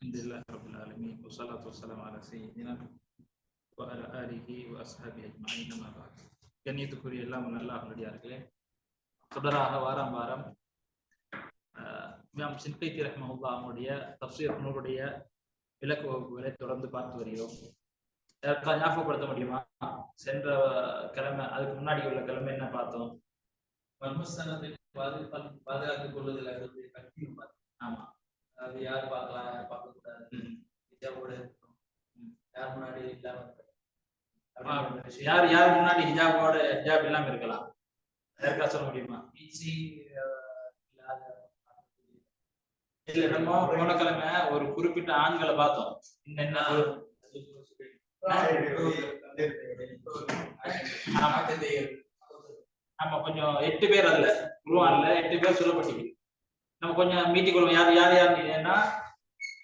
الحمد لله رب العالمين والصلاة والسلام على سيدنا وعلى آله وأصحابه أجمعين أما بعد கண்ணியத்துக்குரிய எல்லாம் நல்லா அல்லாஹ்வுடையார்களே தொடராக வாரம் வாரம் ஆஹ், இமாம் சின்கைத்தி ரஹ்மஹுல்லா அவனுடைய தப்சீர் நூலுடைய விளக்கு வகுப்புகளை தொடர்ந்து பார்த்து வருகிறோம் யாருக்காவது ஞாபகப்படுத்த முடியுமா சென்ற கிழமை அதுக்கு முன்னாடி உள்ள கிழமை என்ன பார்த்தோம் மர்மஸ்தானத்தை பாதுகாப்பு பாதுகாத்துக் கொள்வதில் இருந்து கட்டியும் பார்த்தோம். ஆமா அது யார் பார்க்கலாம் யார் பார்க்க கூடாது. ஹிஜாபோட இருக்கணும். யார் முன்னாடி இல்லாம. யார் யார் முன்னாடி ஹிஜாபோட ஹிஜாப் இல்லாம இருக்கலாம் யாருக்கா சொல்ல முடியுமா இல்லாத இல்ல நம்ம போன கிழமை ஒரு குறிப்பிட்ட ஆண்களை பார்த்தோம் என்னென்ன. ஆமா கொஞ்சம் எட்டு பேர் அதுல குருவான்ல எட்டு பேர் சொல்லப்பட்டிருக்கு நம்ம கொஞ்சம் மீட்டிங் கொள்வோம் யார் யார் யார் ஏன்னா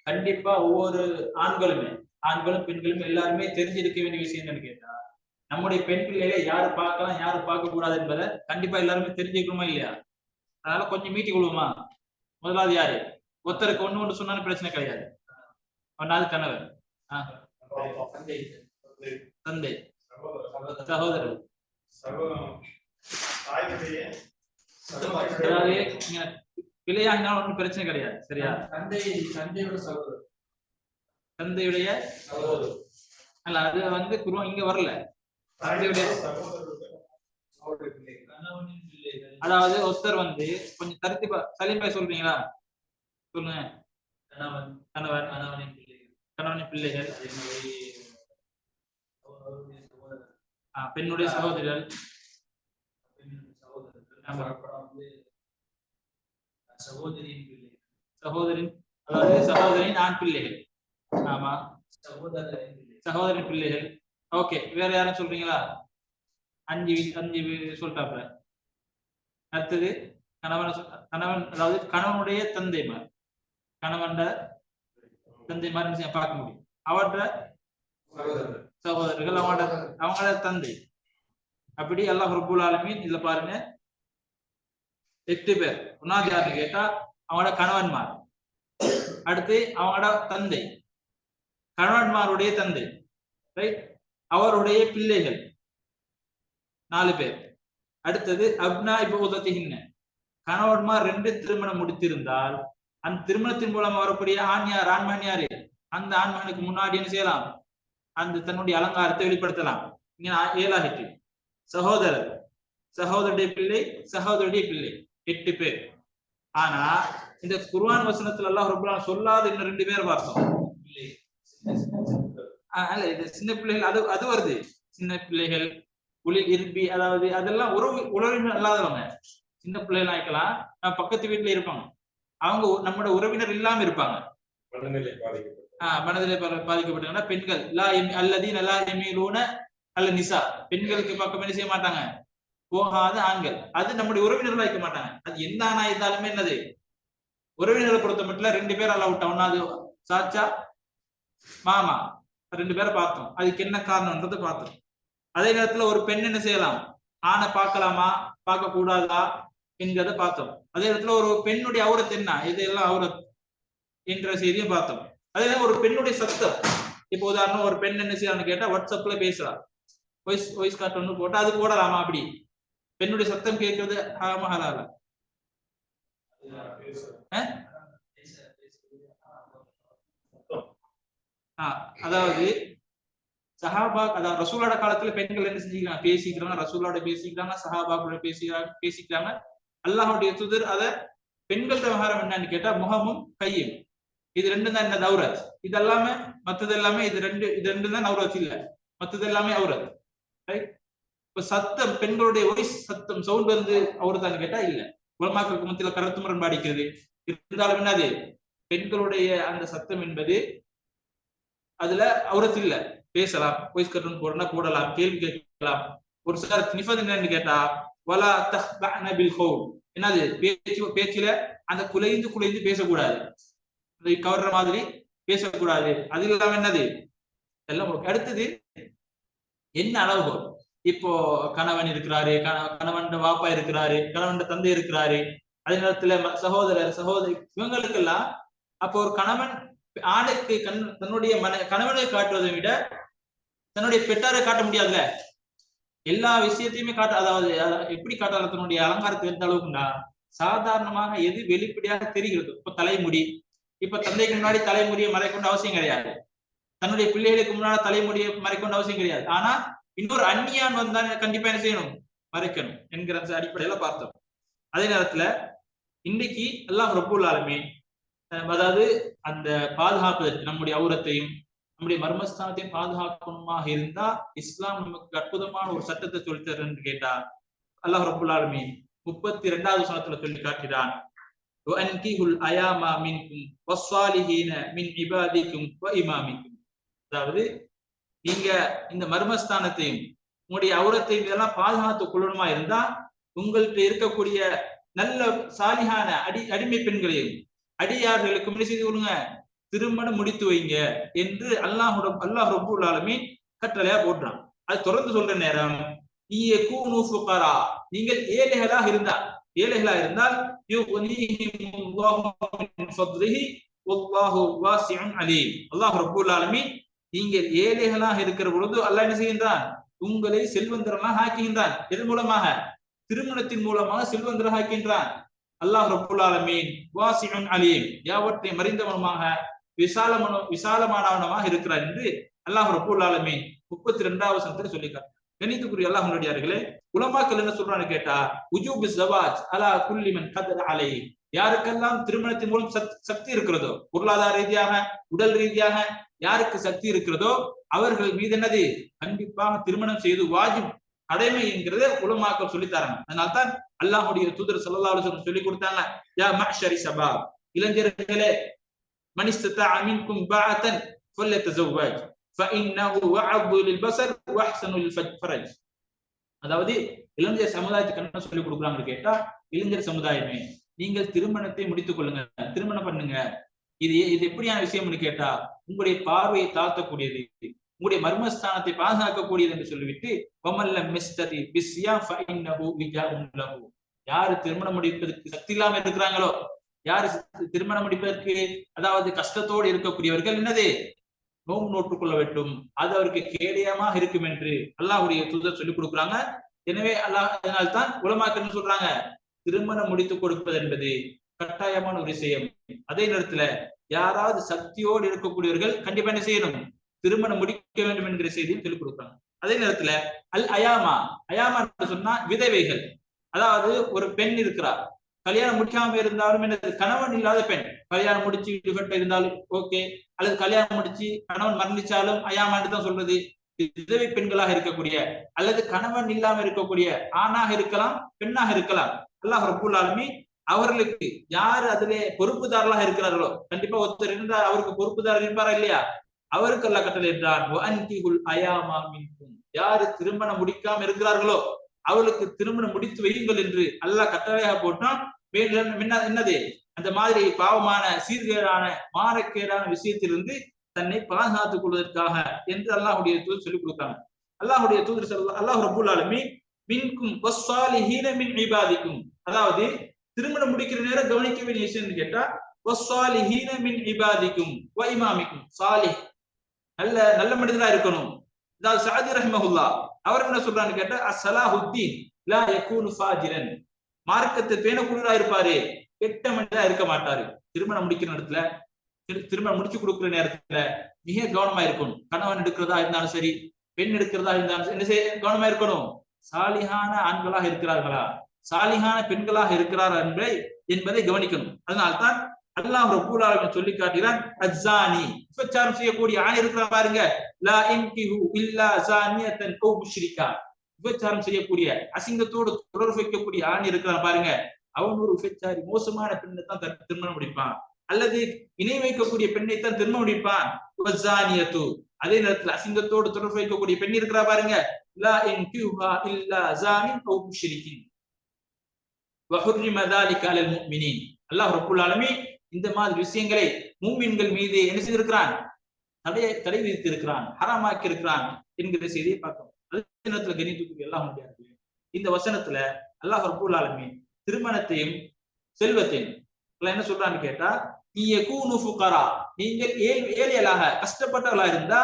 கண்டிப்பா ஒவ்வொரு ஆண்களுமே ஆண்களும் பெண்களும் எல்லாருமே தெரிஞ்சிருக்க வேண்டிய விஷயம் என்னன்னு கேட்டா நம்முடைய பெண் பிள்ளைகளை யாரு பார்க்கலாம் யாரு பார்க்க கூடாது என்பதை கண்டிப்பா எல்லாருமே தெரிஞ்சுக்கணுமா இல்லையா? அதனால கொஞ்சம் மீட்டிங் கொள்வோமா முதலாவது யாரு? ஒருத்தருக்கு ஒண்ணு ஒண்ணு சொன்னாலும் பிரச்சனை கிடையாது. ஒன்னாவது கணவர். தந்தை. சகோதரர். பிள்ளையாகினாலும் ஒன்றும் பிரச்சனை கிடையாது சரியா தந்தை தந்தையோட சகோதரர் தந்தையுடைய சகோதரர் அல்ல அது வந்து குருவம் இங்க வரல தந்தையுடைய அதாவது ஒருத்தர் வந்து கொஞ்சம் தருத்தி சலீம் சொல்றீங்களா சொல்லுங்க கணவன் கணவர் கணவனின் பிள்ளைகள் கணவனின் பிள்ளைகள் பெண்ணுடைய சகோதரர் பெண்ணின் சகோதரர்கள் ஆமா. அப்புறம் வந்து சகோதரியின் பிள்ளைகள் சகோதரின் அதாவது சகோதரின் ஆண் பிள்ளைகள். ஆமா. பிள்ளைகள் சகோதரின் பிள்ளைகள். ஓகே வேற யாரும் சொல்றீங்களா? அஞ்சு அஞ்சு சொல்லிட்டாப்ல அடுத்தது கணவன் கணவன் அதாவது கணவனுடைய தந்தைமார். கணவன் தந்தைமார் பார்க்க முடியும். அவற்ற சகோதரர்கள் அவங்களோட அவங்களோட தந்தை. அப்படி அல்லாஹ் ரபுல் ஆலமீன் இதுல பாருங்க எட்டு பேர். ஒன்னாவது யாருன்னு கேட்டா அவங்களோட கணவன்மார். அடுத்து அவங்களோட தந்தை. கணவன்மாருடைய தந்தை. ரைட் அவருடைய பிள்ளைகள். நாலு பேர். அடுத்தது அப்னா இப்போதத்திகின்ன கணவன்மார் ரெண்டு திருமணம் முடித்திருந்தால் அந்த திருமணத்தின் மூலம் வரக்கூடிய ஆண் யார் ஆண்மகன் யாரு? அந்த ஆண்மகனுக்கு முன்னாடி என்ன செய்யலாம்? அந்த தன்னுடைய அலங்காரத்தை வெளிப்படுத்தலாம். இங்க ஏழாகிட்டு சகோதரர். சகோதரருடைய பிள்ளை சகோதரருடைய பிள்ளை. எட்டு பேர். ஆனா இந்த குர்ஆன் வசனத்துல எல்லாம் ரொம்ப சொல்லாத இன்னும் ரெண்டு பேர் பார்த்தோம். அல்ல இது சின்ன பிள்ளைகள் அது அது வருது. சின்ன பிள்ளைகள் உளில் இருப்பி அதாவது அதெல்லாம் உறவு உறவினர் இல்லாதவங்க. சின்ன பிள்ளைகள் ஆயிக்கலாம் பக்கத்து வீட்டுல இருப்பாங்க. அவங்க நம்மளோட உறவினர் இல்லாம இருப்பாங்க. மனநிலை பாதிக்கப்பட்டாங்கன்னா பெண்கள். அல்லதி அல்ல நிசா. பெண்களுக்கு பக்கம் என்ன செய்ய மாட்டாங்க? போகாத ஆண்கள். அது நம்முடைய உறவினர்கள் வைக்க மாட்டாங்க. அது எந்த ஆணா இருந்தாலுமே என்னது? உறவினர்களை பொறுத்த மட்டும் ரெண்டு பேர் அல்ல விட்டோம் ஒன்னாவது சாச்சா? மாமா. ரெண்டு பேரை பார்த்தோம். அதுக்கு என்ன காரணம்ன்றது பார்த்தோம். அதே நேரத்துல ஒரு பெண் என்ன செய்யலாம்? ஆணை பார்க்கலாமா? பார்க்க கூடாதா? என்கிறத பார்த்தோம். அதே நேரத்துல ஒரு பெண்ணுடைய அவுரத் என்ன? இதெல்லாம் அவுரத் என்ற செய்தியும் பார்த்தோம். அதே நேரம் ஒரு பெண்ணுடைய சத்தம். இப்போ உதாரணம் ஒரு பெண் என்ன செய்யறான்னு கேட்டா வாட்ஸ்அப்ல பேசுறா. வாய்ஸ் வாய்ஸ் கார்ட் ஒன்று போட்டா அது போடலாமா அப்படி? பெண்ணுடைய சத்தம் கேட்கறது? ஹராமா ஹலாலா அதாவது சஹாபா அதாவது ரசூலோட காலத்துல பெண்கள் என்ன செஞ்சுக்கிறாங்க? பேசிக்கிறாங்க ரசூலோட பேசிக்கிறாங்க சஹாபாக்களோட பேசிக்கிறாங்க பேசிக்கிறாங்க. அல்லாஹுடைய துதர் அத பெண்கள் விவகாரம் என்னன்னு கேட்டா முகமும் கையும். இது ரெண்டும் தான் என்ன? தௌரத் இது எல்லாமே மத்தது எல்லாமே இது ரெண்டு இது ரெண்டு தான் நௌரத் இல்ல. மத்தது எல்லாமே அவுரத் ரைட் இப்ப சத்தம் பெண்களுடைய வாய்ஸ் சத்தம் சவுண்ட் வந்து அவுரத்தான்னு கேட்டா இல்ல. உலமாக்களுக்கு மத்தியில கருத்து முரண்பாடிக்கிறது இருந்தாலும் என்னது? பெண்களுடைய அந்த சத்தம் என்பது அதுல அவரத்து இல்ல. பேசலாம் வாய்ஸ் கட்டுன்னு போடனா போடலாம் கேள்வி கேட்கலாம். ஒரு சிலர் நிஃபத் என்னன்னு கேட்டா வலா தஹ்பஅன பில் என்னது? பேச்சு பேச்சுல அந்த குலைந்து குலைந்து பேசக்கூடாது. அதை கவர்ற மாதிரி பேசக்கூடாது. அது இல்லாம என்னது? எல்லாம் அடுத்தது என்ன அளவுகோல்? இப்போ கணவன் இருக்கிறாரு கணவன் வாப்பா இருக்கிறாரு கணவன் தந்தை இருக்கிறாரு. அதே நேரத்துல சகோதரர் சகோதரி இவங்களுக்கெல்லாம் அப்போ ஒரு கணவன் ஆணுக்கு கண் தன்னுடைய மன கணவனை காட்டுவதை விட தன்னுடைய பெற்றாரை காட்ட முடியாதுல்ல? எல்லா விஷயத்தையுமே காட்ட அதாவது எப்படி காட்டாலும் தன்னுடைய அலங்காரத்தை எந்த அளவுக்குண்டா? சாதாரணமாக எது வெளிப்படையாக தெரிகிறது? இப்ப தலைமுடி. இப்ப தந்தைக்கு முன்னாடி தலைமுடியை மறைக்கொண்ட அவசியம் கிடையாது. தன்னுடைய பிள்ளைகளுக்கு முன்னாடி தலைமுடியை மறைக்கொண்ட அவசியம் கிடையாது. ஆனா இன்னொரு அந்நியான் வந்தா கண்டிப்பா என்ன செய்யணும்? மறைக்கணும் என்கிற அடிப்படையில பார்த்தோம். அதே நேரத்துல இன்னைக்கு எல்லாம் ரொம்புள்ளாலுமே அதாவது அந்த பாதுகாப்பு நம்முடைய அவுரத்தையும் நம்முடைய மர்மஸ்தானத்தையும் பாதுகாக்கணுமாக இருந்தா இஸ்லாம் நமக்கு அற்புதமான ஒரு சட்டத்தை சொல்லித்தருன்னு கேட்டா அல்லாஹ் ரொம்புள்ளாலுமே முப்பத்தி ரெண்டாவது சனத்துல சொல்லி காட்டினான் அதாவது நீங்க இந்த மர்மஸ்தானத்தையும் உங்களுடைய அவுரத்தையும் இதெல்லாம் பாதுகாத்து கொள்ளணுமா இருந்தா உங்கள்கிட்ட இருக்கக்கூடிய நல்ல சாலிகான அடி அடிமை பெண்களையும் அடியார்களுக்கு என்ன செய்து கொடுங்க திருமணம் முடித்து வைங்க என்று அல்லாஹோட அல்லாஹ் ரொம்ப உள்ளாலுமே கட்டளையா போடுறான். அது தொடர்ந்து சொல்ற நேரம் நீங்கள் ஏழைகளாக இருந்தா ஏழைகளா இருந்தால் யுக்னிஹிமுல்லாஹு அலீம். அல்லாஹ் ரப்பல் ஆலமீன் நீங்கள் ஏழைகளாக இருக்கிற பொழுது அல்லாஹ் என்ன செய்கின்றான்? உங்களை செல்வந்தரமாக ஆக்குகின்றான். எதன் மூலமாக? திருமணத்தின் மூலமாக செல்வந்தராக ஆக்கின்றான் அல்லாஹ் ரப்புல் ஆலமீன் வாசிஉன் அலீம் யாவற்றை மறிந்தவனுமாக விசாலமன விசாலமானவனமாக இருக்கிறார் என்று அல்லாஹ் ரப்புல் ஆலமீன் முப்பத்தி ரெண்டாவது சனத்தில் சொல்லிக்கார் கணித்துக்குரிய அல்லாஹ் முன்னாடியார்களே உலமாக்கள் என்ன சொல்றான்னு கேட்டா உஜூபி ஜவாஜ் அலா குல்லிமன் கதர் அலை யாருக்கெல்லாம் திருமணத்தின் மூலம் சக்தி இருக்கிறதோ பொருளாதார ரீதியாக உடல் ரீதியாக யாருக்கு சக்தி இருக்கிறதோ அவர்கள் மீது என்னது கண்டிப்பாக திருமணம் செய்து வாஜிப் கடமை என்கிறத உலமாக்கள் சொல்லித் தராங்க அதனால்தான் அல்லாஹுடைய தூதர் ஸல்லல்லாஹு அலைஹி சொல்லி கொடுத்தாங்க யா மஹ்ஷரி சபா இளைஞர்களே மனிஸ்ததா மின்கும் பாத்தன் ஃபல்யதஸவ்வஜ் ஃபஇன்னஹு அதாவது இளைஞர் சமுதாயத்துக்கு என்ன சொல்லி கொடுக்குறாங்கன்னு கேட்டா இளைஞர் சமுதாயமே நீங்கள் திருமணத்தை முடித்துக் கொள்ளுங்க திருமணம் பண்ணுங்க இது இது எப்படியான விஷயம்னு கேட்டா உங்களுடைய பார்வையை தாழ்த்தக்கூடியது உங்களுடைய மர்மஸ்தானத்தை பாதுகாக்கக்கூடியது என்று சொல்லிவிட்டு வமல்ல மிஸ்ததி பிஸ்யா ஃபஇன்னஹு விஜா லஹு. யாரு திருமணம் முடிப்பதற்கு சக்தி இல்லாம இருக்கிறாங்களோ யாரு திருமணம் முடிப்பதற்கு அதாவது கஷ்டத்தோடு இருக்கக்கூடியவர்கள் என்னது? நோம்பு நோட்டுக் கொள்ள வேண்டும். அது அவருக்கு கேடயமாக இருக்கும் என்று அல்லாஹுடைய தூதர் சொல்லிக் கொடுக்குறாங்க. எனவே அல்லாஹ் அதனால்தான் உலமாக்கன்னு சொல்றாங்க திருமணம் முடித்து கொடுப்பது என்பது கட்டாயமான ஒரு விஷயம். அதே நேரத்துல யாராவது சக்தியோடு இருக்கக்கூடியவர்கள் கண்டிப்பா என்ன செய்யணும்? திருமணம் முடிக்க வேண்டும் என்கிற செய்தியும் சொல்லிக் கொடுக்குறாங்க அதே நேரத்துல அல் அயாமா அயாமா சொன்னா விதவைகள். அதாவது ஒரு பெண் இருக்கிறார் கல்யாணம் முடிக்காம இருந்தாலும் என்னது? கணவன் இல்லாத பெண். கல்யாணம் முடிச்சு விடுபட்டு இருந்தாலும் ஓகே. அல்லது கல்யாணம் முடிச்சு கணவன் மரணிச்சாலும் அயாமான்னு தான் சொல்றது. விதவை பெண்களாக இருக்கக்கூடிய அல்லது கணவன் இல்லாம இருக்கக்கூடிய ஆணாக இருக்கலாம் பெண்ணாக இருக்கலாம். அல்லாஹ் ரப்புல் அவர்களுக்கு யார் அதிலே பொறுப்புதாரர்களாக இருக்கிறார்களோ? கண்டிப்பா ஒருத்தர் இருந்தார் அவருக்கு பொறுப்புதாரர் இருப்பாரா இல்லையா? அவருக்கு அல்ல கட்டளை என்றார் மின்கும். யாரு திருமணம் முடிக்காம இருக்கிறார்களோ அவளுக்கு திருமணம் முடித்து வையுங்கள் என்று அல்லாஹ் கட்டளையாக போட்டான். என்னது? அந்த மாதிரி பாவமான சீர்கேடான மானக்கேடான விஷயத்திலிருந்து தன்னை பாதுகாத்துக் கொள்வதற்காக என்று அல்லாஹுடைய தூதர் சொல்லிக் கொடுத்தாங்க. அல்லாஹுடைய தூதர் சொல்ல அல்லாஹ் ரபுல் ஆலமி மின்கும் அதாவது திருமணம் முடிக்கிற நேரம் கவனிக்க வேண்டிய விஷயம் கேட்டா மின் இபாதிக்கும் இமாமிக்கும். சாலி நல்ல நல்ல மனிதனா இருக்கணும். அதாவது சாதி ரஹ்மஹுல்லா அவர் என்ன சொல்றான்னு கேட்டா அசலாஹுத்தீன் லா யகூனு ஃபாஜிரன் மார்க்கத்தை பேணக்கூடியதா இருப்பாரு. கெட்ட மனிதரா இருக்க மாட்டாரு. திருமணம் முடிக்கிற நேரத்துல திரு- திருமணம் முடிச்சு கொடுக்குற நேரத்துல மிக கவனமா இருக்கணும். கணவன் எடுக்கிறதா இருந்தாலும் சரி பெண் எடுக்கிறதா இருந்தாலும் சரி, என்ன செய்ய கவனமா இருக்கணும். சாலிகான ஆண்களாக இருக்கிறார்களா? சாலிகான பெண்களாக இருக்கிறார் என்பதை என்பதை கவனிக்கணும். அதனால்தான் அல்லாஹ் ரப்பூல் ஆலமீன் சொல்லி காட்டுகிறான் அஜானி விபச்சாரம் செய்யக்கூடிய ஆண் இருக்கிற பாருங்க. லா இன்கிஹு இல்லா ஜானியத்தன் ஓ முஷ்ரிகா. விபச்சாரம் செய்யக்கூடிய அசிங்கத்தோடு தொடர்பு வைக்கக்கூடிய ஆண் இருக்கிறான் பாருங்க. அவன் ஒரு விபச்சாரி மோசமான பெண்ணை தான் தன் திருமணம் முடிப்பான். அல்லது இணை வைக்கக்கூடிய பெண்ணை தான் திருமணம் முடிப்பான். வஸ்ஸானியத்து அதே நேரத்துல அசிங்கத்தோடு தொடர்பு வைக்கக்கூடிய பெண் இருக்கிறா பாருங்க. லா இன்கிஹா இல்லா ஜானின் ஓ முஷ்ரிகின். அல்லாஹ் ரப்புல் இந்த மாதிரி விஷயங்களை மூமின்கள் மீது என்ன செய்திருக்கிறான்? தடையை தடை விதித்து இருக்கிறான் ஹராமாக்கி இருக்கிறான் என்கிற செய்தியை பார்க்கணும் வசனத்துல கணித்துக்கு எல்லாம் முடியாது இந்த வசனத்துல அல்லாஹ் ரப்புல் ஆலமி திருமணத்தையும் செல்வத்தையும் என்ன சொல்றான்னு கேட்டா நீங்கள் ஏழையலாக கஷ்டப்பட்டவர்களா இருந்தா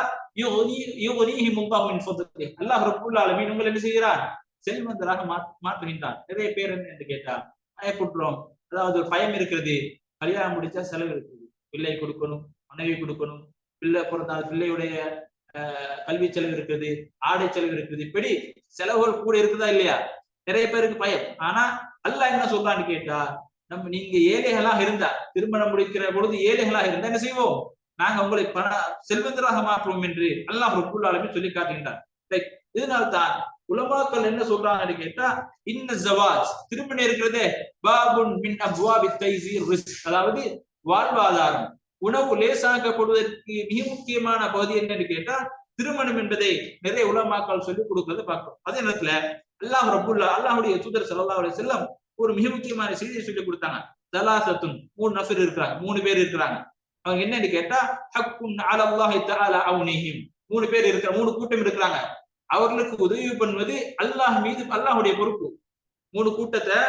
அல்லாஹ் ரப்புல் ஆலமீன் உங்களை என்ன செய்கிறான்? செல்வந்தராக மாற்று- மாற்றுகின்றான். நிறைய பேர் என்ன என்று கேட்டா பயப்படுறோம் அதாவது ஒரு பயம் இருக்கிறது. கல்யாணம் முடிச்சா செலவு இருக்குது. பிள்ளை கொடுக்கணும் மனைவி கொடுக்கணும். பிள்ளை பிறந்தால் பிள்ளையுடைய கல்வி செலவு இருக்குது. ஆடை செலவு இருக்குது. இப்படி செலவுகள் கூட இருக்குதா இல்லையா? நிறைய பேருக்கு பயம். ஆனா அல்ல என்ன சொல்றான்னு கேட்டா நம்ம நீங்க ஏழைகளாக இருந்தா திருமணம் முடிக்கிற பொழுது ஏழைகளாக இருந்தா என்ன செய்வோம்? நாங்க உங்களை பண செல்வந்தராக மாற்றுவோம் என்று அல்லாஹ் ரப்புல் சொல்லி காட்டுகின்றார் இதனால்தான் உலமாக்கள் என்ன சொல்றாங்கன்னு கேட்டா இந்த ஜவாஜ். திருமணம் இருக்கிறதே பாபுன் மின் அப்வாபி அதாவது வாழ்வாதாரம். உணவு லேசாக்கப்படுவதற்கு மிக முக்கியமான பகுதி என்னன்னு கேட்டா திருமணம் என்பதை நிறைய உலமாக்கள் சொல்லிக் கொடுக்கறத பார்க்கிறோம். அதே நேரத்துல அல்லாஹ் ரபுல்லா அல்லாஹுடைய தூதர் ஸல்லல்லாஹு அலைஹி ஒரு மிக முக்கியமான செய்தியை சொல்லி கொடுத்தாங்க. தலாசத்துன் மூணு நபர் இருக்கிறாங்க மூணு பேர் இருக்கிறாங்க. அவங்க என்னன்னு கேட்டா ஹக்குன் அலல்லாஹி தஆலா அவுனிஹிம். மூணு பேர் இருக்கிற மூணு கூட்டம் இருக்கிறாங்க. அவர்களுக்கு உதவி பண்ணுவது அல்லாஹ் மீது அல்லாஹுடைய பொறுப்பு. மூணு கூட்டத்தை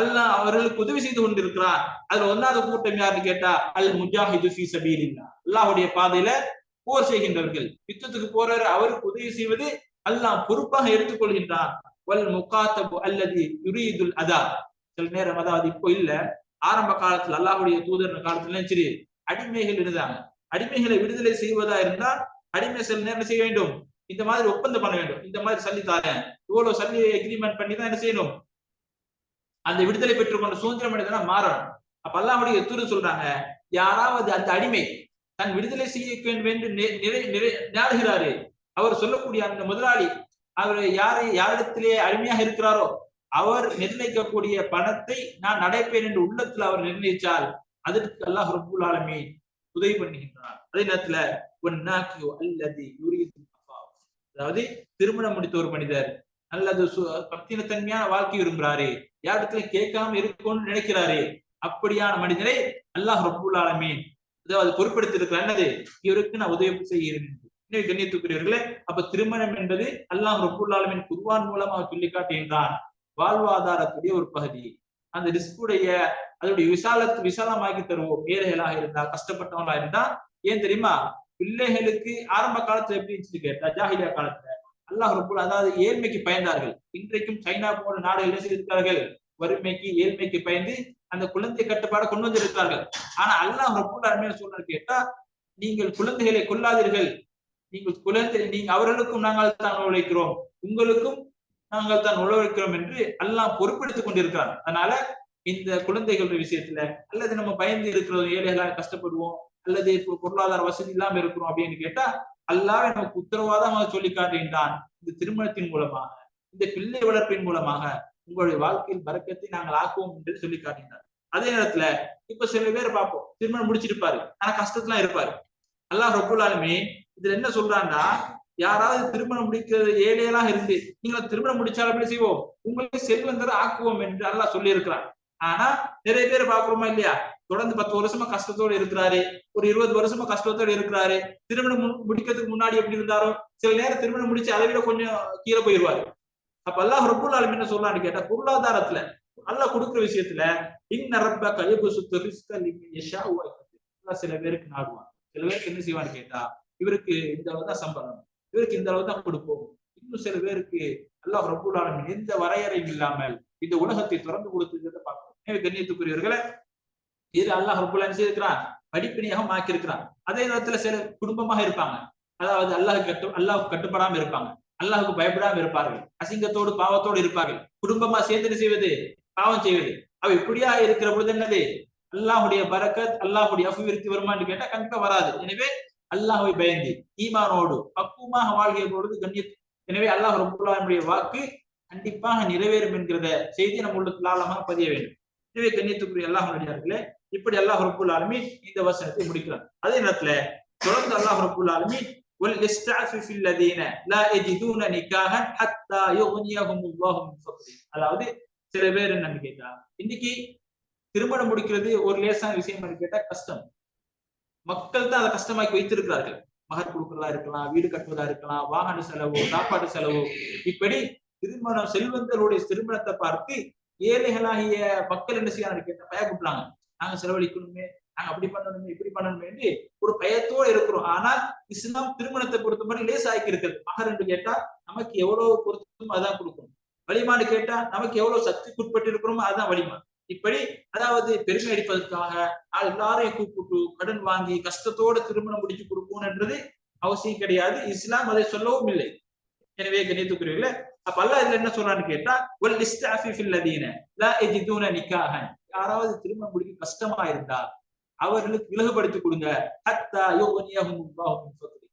அல்லாஹ் அவர்களுக்கு உதவி செய்து கொண்டிருக்கிறார். அதுல ஒன்னாவது கூட்டம் யாருன்னு கேட்டா அல் முஜாஹிது ஃபீ சபீலில்லா அல்லாஹ்வுடைய பாதையில போர் செய்கின்றவர்கள். யுத்தத்துக்கு போறவர் அவருக்கு உதவி செய்வது அல்லாஹ் பொறுப்பாக எடுத்துக்கொள்கின்றான் வல் முகாத்தபு அல்லது யுரீதுல் அதா. சில நேரம் அதாவது இப்போ இல்ல ஆரம்ப காலத்துல அல்லாஹுடைய தூதர் காலத்துல சரி அடிமைகள் இருந்தாங்க. அடிமைகளை விடுதலை செய்வதா இருந்தால் அடிமை சில நேரம் செய்ய வேண்டும்? இந்த மாதிரி ஒப்பந்தம் பண்ண வேண்டும். இந்த மாதிரி சல்லி தாரேன் இவ்வளவு சல்லி எக்ரிமெண்ட் பண்ணி தான் என்ன செய்யணும்? அந்த விடுதலை பெற்றுக்கொண்ட சுதந்திரம் அடைந்தனா மாறணும். அப்ப அல்லாவுடைய தூதர் சொல்றாங்க யாராவது அந்த அடிமை தன் விடுதலை செய்ய வேண்டும் என்று நிறை- நிறை- நாடுகிறாரு அவர் சொல்லக்கூடிய அந்த முதலாளி அவர் யாரை யாரிடத்திலே அடிமையாக இருக்கிறாரோ அவர் நிர்ணயிக்கக்கூடிய பணத்தை நான் நடைப்பேன் என்று உள்ளத்துல அவர் நிர்ணயிச்சால் அதற்கு அல்லாஹ் ரபுல் ஆலமே உதவி பண்ணுகின்றார் அதே நேரத்துல "வன்னாக்கியு அல்லதி யுரீது அதாவது திருமணம் முடித்த ஒரு மனிதர் அல்லது சு- பக்தினத்தன்மையான வாழ்க்கை விரும்புறாரு யாரிடத்துல கேட்காம இருக்கணும்னு நினைக்கிறாரு அப்படியான மனிதரை அல்லாஹ் ரப்புல் ஆலமீன் அதாவது பொறுப்படுத்திருக்கிறார் என்னது? இவருக்கு நான் உதவி செய்கிறேன். எனவே கண்ணியத்துக்குரியவர்களே அப்ப திருமணம் என்பது அல்லாஹ் ரப்புல் ஆலமீன் குர்ஆன் மூலமாக சொல்லி காட்டுகின்றான் வாழ்வாதாரத்துடைய ஒரு பகுதி. அந்த ரிஸ்குடைய அதனுடைய விசாலத்து விசாலமாக்கி தருவோம். ஏழைகளாக இருந்தா கஷ்டப்பட்டவங்களா இருந்தா ஏன் தெரியுமா? பிள்ளைகளுக்கு ஆரம்ப காலத்துல எப்படி இருந்துச்சு கேட்டா ஜாஹிலியா காலத்துல. அல்லாஹ் ரப்புல் அதாவது ஏழ்மைக்கு பயந்தார்கள். இன்றைக்கும் சைனா போன்ற நாடுகள் என்ன வறுமைக்கு ஏழ்மைக்கு பயந்து அந்த குழந்தை கட்டுப்பாடை கொண்டு வந்திருக்கிறார்கள். ஆனா அல்லாஹ் ரப்புல் அருமையான சொல்றாரு கேட்டா நீங்கள் குழந்தைகளை கொல்லாதீர்கள். நீங்கள் குழந்தை நீங்க அவர்களுக்கும் நாங்கள் தான் உழைக்கிறோம் உங்களுக்கும் நாங்கள் தான் உழவழிக்கிறோம் என்று அல்லாஹ் பொறுப்பெடுத்துக் கொண்டிருக்கிறார் அதனால இந்த குழந்தைகளுடைய விஷயத்துல அல்லது நம்ம பயந்து இருக்கிறோம் ஏழைகளாக கஷ்டப்படுவோம் அல்லது இப்போ பொருளாதார வசதி இல்லாம இருக்கிறோம் அப்படின்னு கேட்டா அல்லாஹ் நமக்கு உத்தரவாதமாக சொல்லி காட்டுகின்றான். இந்த திருமணத்தின் மூலமாக இந்த பிள்ளை வளர்ப்பின் மூலமாக உங்களுடைய வாழ்க்கையில் பறக்கத்தை நாங்கள் ஆக்குவோம் என்று சொல்லி காட்டுகின்றார். அதே நேரத்துல இப்ப சில பேர் பார்ப்போம். திருமணம் முடிச்சிருப்பாரு ஆனா கஷ்டத்துல இருப்பாரு. அல்லாஹ் ரொப்புலாலுமே இதுல என்ன சொல்றான்னா யாராவது திருமணம் முடிக்கிறது ஏழையெல்லாம் இருந்து நீங்க திருமணம் முடிச்சாலும் எப்படி செய்வோம்? உங்களை செல்வந்தர் ஆக்குவோம் என்று அல்லாஹ் சொல்லி இருக்கிறான் ஆனா நிறைய பேர் பாக்குறோமா இல்லையா? தொடர்ந்து பத்து வருஷமா கஷ்டத்தோட இருக்கிறாரு. ஒரு இருபது வருஷமா கஷ்டத்தோட இருக்கிறாரு. திருமணம் முடிக்கிறதுக்கு முன்னாடி எப்படி இருந்தாரோ சில நேரம் திருமணம் முடிச்சு அதை விட கொஞ்சம் கீழே போயிருவாரு அப்ப அல்லாஹ் ரப்புல் ஆலமீன் என்ன சொல்லலாம்னு கேட்டா பொருளாதாரத்துல அல்லாஹ் கொடுக்குற விஷயத்துல இன்ன ரப்ப கயபு சுத்து சில பேருக்கு நாடுவான். சில பேருக்கு என்ன செய்வான்னு கேட்டா இவருக்கு இந்த அளவு தான் சம்பளம். இவருக்கு இந்த அளவு தான் கொடுப்போம். இன்னும் சில பேருக்கு அல்லாஹ் ரப்புல் எந்த வரையறையும் இல்லாமல் இந்த உலகத்தை திறந்து கொடுத்துக்கிறத பார்க்கணும். கண்ணியத்துக்குரியவர்களை இது அல்லாஹ் ரப்புல் ஆலமீன் செய்திருக்கிறான்? படிப்பினையாக அதே நேரத்துல சில குடும்பமாக இருப்பாங்க. அதாவது அல்லாஹ் கட்டு அல்லாஹ் கட்டுப்படாம இருப்பாங்க. அல்லாஹுக்கு பயப்படாம இருப்பார்கள். அசிங்கத்தோடு பாவத்தோடு இருப்பார்கள். குடும்பமா சேர்ந்து செய்வது பாவம் செய்வது. அவ இப்படியா இருக்கிற பொழுது என்னது? அல்லாஹுடைய பரக்கத் அல்லாஹுடைய அபிவிருத்தி வருமான்னு கேட்டா கண்டிப்பா வராது. எனவே அல்லாஹுவை பயந்து ஈமானோடு பக்குவமாக வாழ்கிற பொழுது கண்ணிய எனவே அல்லாஹ் ரபுல்லாவுடைய வாக்கு கண்டிப்பாக நிறைவேறும் என்கிறத செய்தி நம்ம உள்ள ஆழமாக பதிய வேண்டும். எனவே கண்ணியத்துக்குரிய அல்லாஹ் இப்படி அல்லாஹ் ரபுல் ஆலமி இந்த வசனத்தை முடிக்கிறான். அதே நேரத்துல தொடர்ந்து அல்லாஹ் ரபுல் ஆலமி அதாவது சில பேர் என்னன்னு கேட்டா இன்னைக்கு திருமணம் முடிக்கிறது ஒரு லேசான விஷயம் கேட்டா கஷ்டம். மக்கள் தான் அதை கஷ்டமாக்கி வைத்திருக்கிறார்கள். மகர் கொடுக்கறதா இருக்கலாம் வீடு கட்டுவதா இருக்கலாம் வாகன செலவு சாப்பாடு செலவு. இப்படி திருமணம் செல்வந்தருடைய திருமணத்தை பார்த்து ஏழைகளாகிய மக்கள் என்ன செய்ய கேட்டா பயப்படுறாங்க. நாங்க செலவழிக்கணுமே நாங்க அப்படி பண்ணணுமே இப்படி பண்ணணுமே என்று ஒரு பயத்தோடு இருக்கிறோம். ஆனால் இஸ்லாம் திருமணத்தை பொறுத்த மாதிரி லேசாக்கி இருக்கிறது. மகர் என்று கேட்டா நமக்கு எவ்வளவு பொருத்தமோ அதான் கொடுக்கணும் வலிமான்னு கேட்டா நமக்கு எவ்வளவு சக்திக்குட்பட்டு இருக்கிறோமோ அதுதான் வலிமா. இப்படி அதாவது பெருமை அடிப்பதற்காக ஆள் எல்லாரையும் கூப்பிட்டு கடன் வாங்கி கஷ்டத்தோட திருமணம் முடிச்சு கொடுக்கணும்ன்றது அவசியம் கிடையாது. இஸ்லாம் அதை சொல்லவும் இல்லை. எனவே கணித்துக்குரியவில்லை அப்ப அல்லாஹ் இதுல என்ன சொல்றான்னு கேட்டா ஒல் இஸ்தாஃபி ஃபில் லதீன லா யஜிதுன நிக்காஹன். யாராவது திருமணம் முடிக்க கஷ்டமா இருந்தா அவர்களுக்கு இலகுபடுத்தி கொடுங்க. ஹத்தா யுக்னியஹும்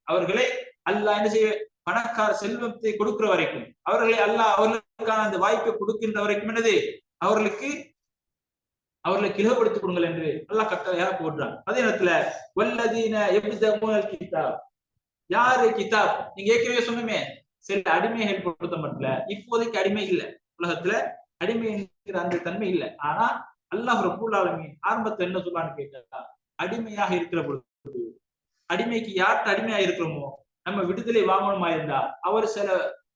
அவர்களை அல்லாஹ் என்ன செய்ய? பணக்கார செல்வத்தை கொடுக்கிற வரைக்கும். அவர்களை அல்லாஹ் அவர்களுக்கான அந்த வாய்ப்பை கொடுக்கின்ற வரைக்கும் என்னது? அவர்களுக்கு அவர்களை கிளப்படுத்திக் கொடுங்கள் என்று அல்லாஹ் கட்டளையாக போடுறான். அதே நேரத்துல வல்லதீன எப்தமுனல் கிதாப் யாரு கிதாப்? நீங்க ஏற்கனவே சொன்னமே சில அடிமைகள் பொருத்த மட்டும் இப்போதைக்கு அடிமை இல்லை. உலகத்துல அடிமை என்கிற அந்த தன்மை இல்லை. ஆனா அல்லாஹ் ரபுல் ஆலமீன் ஆரம்பத்துல என்ன சொல்லான்னு கேட்டா அடிமையாக இருக்கிற பொழுது அடிமைக்கு யார்கிட்ட அடிமையா இருக்கிறோமோ நம்ம விடுதலை வாங்கணுமா இருந்தா அவர் சில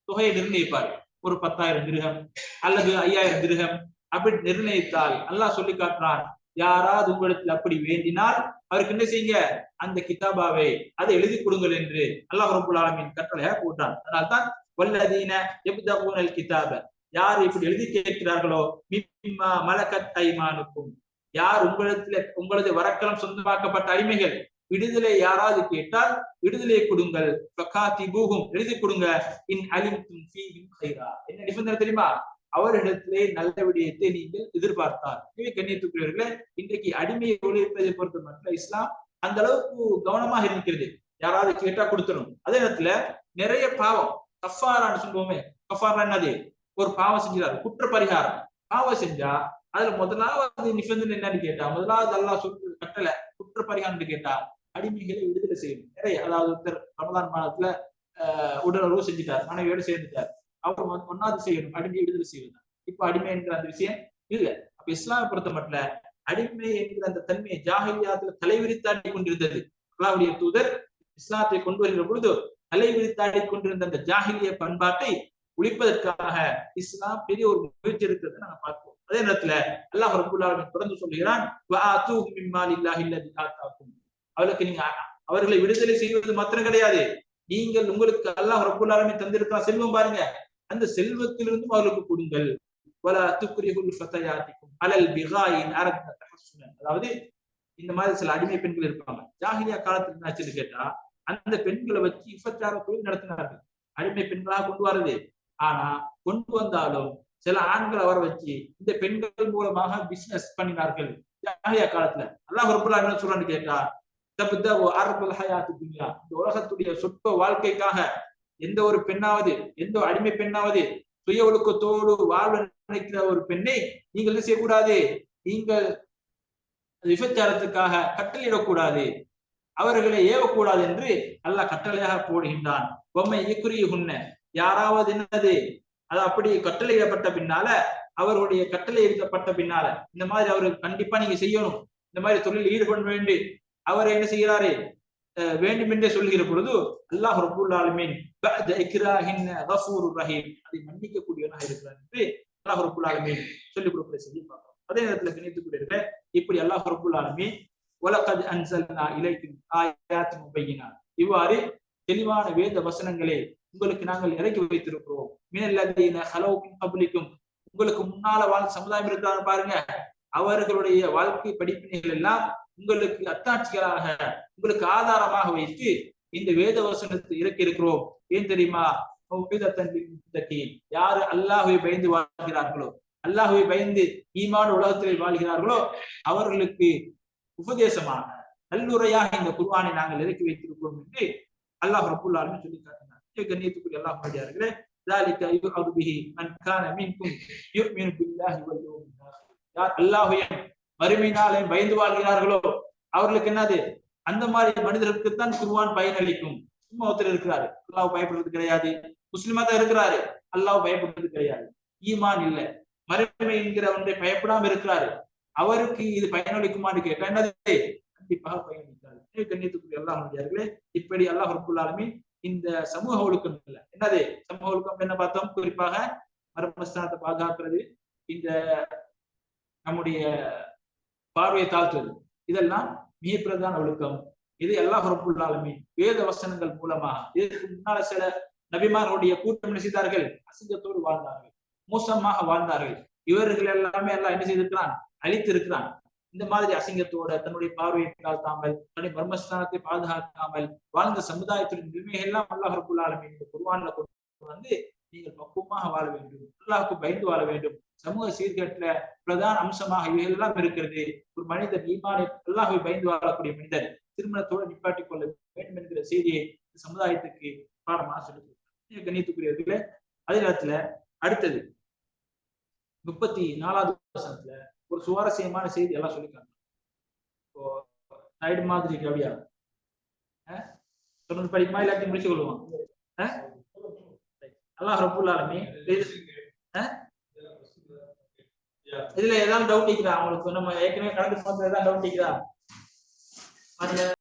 தொகையை நிர்ணயிப்பார். ஒரு பத்தாயிரம் திருகம் அல்லது ஐயாயிரம் திருகம் அப்படி நிர்ணயித்தால் அல்லாஹ் சொல்லி காட்டுறான் யாராவது உங்களிடத்தில் அப்படி வேண்டினால் அவருக்கு என்ன செய்யுங்க? அந்த கிதாபாவை அதை எழுதி கொடுங்கள் என்று அல்லாஹ் ரபுல் ஆலமின் கட்டளையாக போட்டான். அதனால்தான் வல்லதீன எப்தகூனல் கிதாப யார் இப்படி எழுதி கேட்கிறார்களோ? மிம்மா மலக்கத் ஐமானுக்கும் யார் உங்களிடத்துல உங்களது வரக்கலம் சொந்தமாக்கப்பட்ட அடிமைகள்? விடுதலை யாராவது கேட்டால் விடுதலை கொடுங்கள். ஃபகாத்தி பூகும் எழுதி கொடுங்க. இன் அலிம் என்ன நிபந்தனை தெரியுமா? அவரிடத்திலே நல்ல விடயத்தை நீங்கள் எதிர்பார்த்தார் எனவே கண்ணியத்துக்குரியவர்களே இன்றைக்கு அடிமையை ஒழிப்பதை பொறுத்த மட்டும் இஸ்லாம் அந்த அளவுக்கு கவனமாக இருக்கிறது. யாராவது கேட்டா கொடுத்துரும். அதே நேரத்துல நிறைய பாவம். கஃபாரான்னு சொல்லுவோமே. கஃபாரா என்னது? ஒரு பாவம் செஞ்சாரு குற்ற பரிகாரம் பாவம் செஞ்சா அதுல முதலாவது நிபந்தனை என்னன்னு கேட்டா முதலாவது அல்லாஹ் சொல்றது கட்டளை குற்ற பரிகாரம்னு கேட்டா அடிமைகளை விடுதலை செய்யணும். நிறைய அதாவது ஒருத்தர் ரமதான் மாதத்துல ஆஹ் உடலுறவு செஞ்சுட்டார். மனைவியோடு சேர்ந்துட்டார். அவர் ஒன்னாவது செய்யணும். அடிமை விடுதலை செய்வது இப்ப அடிமை என்கிற அந்த விஷயம் இல்ல. அப்ப இஸ்லாமை பொறுத்த மட்டும் அடிமை என்கிற அந்த தன்மையை ஜாகிலியாத்துல தலைவிரித்தாடி கொண்டிருந்தது. அல்லாவுடைய தூதர் இஸ்லாத்தை கொண்டு வருகிற பொழுது தலைவிரித்தாடி கொண்டிருந்த அந்த ஜாகிலிய பண்பாட்டை ஒழிப்பதற்காக இஸ்லாம் பெரிய ஒரு முயற்சி இருக்கிறத நாங்க பார்க்கிறோம். அதே நேரத்துல அல்லாஹ் ரபுல்லாலுமே தொடர்ந்து சொல்லுகிறான் அவளுக்கு நீங்க அவர்களை விடுதலை செய்வது மாத்திரம் கிடையாது. நீங்கள் உங்களுக்கு அல்லாஹ் ரபுல்லாலுமே தந்திருக்கிற செல்வம் பாருங்க. அந்த செல்வத்திலிருந்தும் அவர்களுக்கு கொடுங்கள். அலல் பிகாயின் அதாவது இந்த மாதிரி சில அடிமை பெண்கள் இருப்பாங்க. ஜாகிரியா காலத்துல என்னாச்சுன்னு கேட்டா அந்த பெண்களை வச்சு இஃபத்தார தொழில் நடத்தினார்கள். அடிமை பெண்களாக கொண்டு வரது. ஆனா கொண்டு வந்தாலும் சில ஆண்கள் அவரை வச்சு இந்த பெண்கள் மூலமாக பிசினஸ் பண்ணினார்கள். ஜாகியா காலத்துல அல்லாஹ் ரபுல்லா என்ன சொல்றான்னு கேட்டா இந்த உலகத்துடைய சொற்ப வாழ்க்கைக்காக எந்த ஒரு பெண்ணாவது எந்த ஒரு அடிமை பெண்ணாவது சுய ஒழுக்கத்தோடு வாழ்வு நினைக்கிற ஒரு பெண்ணை நீங்கள் என்ன செய்யக்கூடாது? நீங்கள் விபச்சாரத்துக்காக கட்டளையிடக்கூடாது. அவர்களை ஏவக்கூடாது என்று அல்லாஹ் கட்டளையாக போடுகின்றான். பொம்மை இக்குரிய உன்ன யாராவது என்னது? அது அப்படி கட்டளையிடப்பட்ட பின்னால அவருடைய கட்டளை இருக்கப்பட்ட பின்னால இந்த மாதிரி அவருக்கு கண்டிப்பா நீங்க செய்யணும். இந்த மாதிரி தொழில் ஈடுபட வேண்டி அவர் என்ன செய்கிறாரு? வேண்டும் என்றே சொல்கிற பொழுது அல்லாஹ் ரபுல்லாலுமீன் ரஹீம் அதை மன்னிக்கக்கூடியவனாக இருக்கிறார் என்று அல்லாஹ் ரபுல்லாலுமீன் சொல்லிக் கொடுக்கிற செய்தி பார்க்கிறோம். அதே நேரத்துல கணித்துக்கூடிய இப்படி அல்லாஹ் ரபுல்லாலுமீன் உலகத் அன்சல்னா இலைக்கும் ஆயாத் இவ்வாறு தெளிவான வேத வசனங்களை உங்களுக்கு நாங்கள் இறக்கி வைத்திருக்கிறோம். மினல்லதீன ஹலோக்கும் கபலிக்கும் உங்களுக்கு முன்னால வாழ் சமுதாயம் இருக்கிறாங்க பாருங்க. அவர்களுடைய வாழ்க்கை படிப்பினைகள் எல்லாம் உங்களுக்கு அத்தாட்சிகளாக உங்களுக்கு ஆதாரமாக வைத்து இந்த வேத வசனத்தை இறக்கி இருக்கிறோம் ஏன் தெரியுமா? யாரு அல்லாஹுவை பயந்து வாழ்கிறார்களோ அல்லாஹுவை பயந்து ஈமான உலகத்திலே வாழ்கிறார்களோ அவர்களுக்கு உபதேசமாக நல்லுரையாக இந்த குர்வானை நாங்கள் இறக்கி வைத்திருக்கிறோம் என்று அல்லாஹ் ரபுல்லாலுமே சொல்லி காட்டினார் கண்ணியத்துக்குரிய அல்லாஹ் மரியார்களே ذلك يؤذ به من كان منكم يؤمن بالله واليوم الاخر யார் அல்லாஹ்வையும் மறுமை நாளையும் பயந்து வாழ்கிறார்களோ அவர்களுக்கு என்னது அந்த மாதிரி மனிதர்களுக்கு தான் குருவான் பயனளிக்கும் சும்மா ஒருத்தர் இருக்கிறாரு அல்லாஹ் பயப்படுறது கிடையாது முஸ்லிமா தான் இருக்கிறாரு அல்லாஹ் பயப்படுறது கிடையாது ஈமான் இல்ல மறுமை என்கிற ஒன்றை பயப்படாம இருக்கிறாரு அவருக்கு இது பயனளிக்குமான்னு கேட்டா என்னது கண்டிப்பாக பயனளிக்கிறாரு கண்ணியத்துக்குரிய அல்லாஹ் முடியார்களே இப்படி அல்லாஹ் ரபுல்லாலுமே இந்த சமூக ஒழுக்கம் இல்ல என்னது? சமூக ஒழுக்கம் என்ன பார்த்தோம்? குறிப்பாக மர்மஸ்தானத்தை பாதுகாக்கிறது இந்த நம்முடைய பார்வையை தாழ்த்துவது. இதெல்லாம் மிக பிரதான ஒழுக்கம். இது எல்லா பொறுப்புள்ளாலுமே வேத வசனங்கள் மூலமாக. இதற்கு முன்னால சில நபிமார்களுடைய கூட்டம் என்ன செய்தார்கள்? அசிங்கத்தோடு வாழ்ந்தார்கள். மோசமாக வாழ்ந்தார்கள். இவர்கள் எல்லாமே எல்லாம் என்ன செய்திருக்கிறான்? அழித்திருக்கிறான். இந்த மாதிரி அசிங்கத்தோட தன்னுடைய பார்வையை தாழ்த்தாமல் தன்னுடைய மர்மஸ்தானத்தை பாதுகாக்காமல் வாழ்ந்த சமுதாயத்தின் நிலைமைகள்லாம் அல்லாஹ் இந்த குருவான கொண்டு வந்து நீங்கள் பக்குவமாக வாழ வேண்டும். அல்லாஹுக்கு பயந்து வாழ வேண்டும். சமூக சீர்கேட்டில பிரதான அம்சமாக இவைகள் இருக்கிறது. ஒரு மனிதன் ஈமானை அல்லாஹை பயந்து வாழக்கூடிய மனிதர் திருமணத்தோடு நிப்பாட்டிக் கொள்ள வேண்டும் என்கிற செய்தியை இந்த சமுதாயத்துக்கு பாடமாக சொல்லுது கணித்துக்குரியவர்களே அதே நேரத்துல அடுத்தது முப்பத்தி நாலாவது வசனத்துல ஒரு சுவாரஸ்யமான செய்தி எல்லாம் சொல்லிக்காங்க இப்போ சைடு மாதிரி இருக்கு அப்படியா தொண்ணூறு தொடர்ந்து படிக்குமா முடிச்சு கொள்ளுவோம் அஹ்? அல்லாஹ் ரப்புல் ஆலமீன். இதுல ஏதாவது டவுட் இருக்குதா? அவங்களுக்கு நம்ம ஏற்கனவே கடந்து போனதுல ஏதாவது டவுட் இருக்குதா?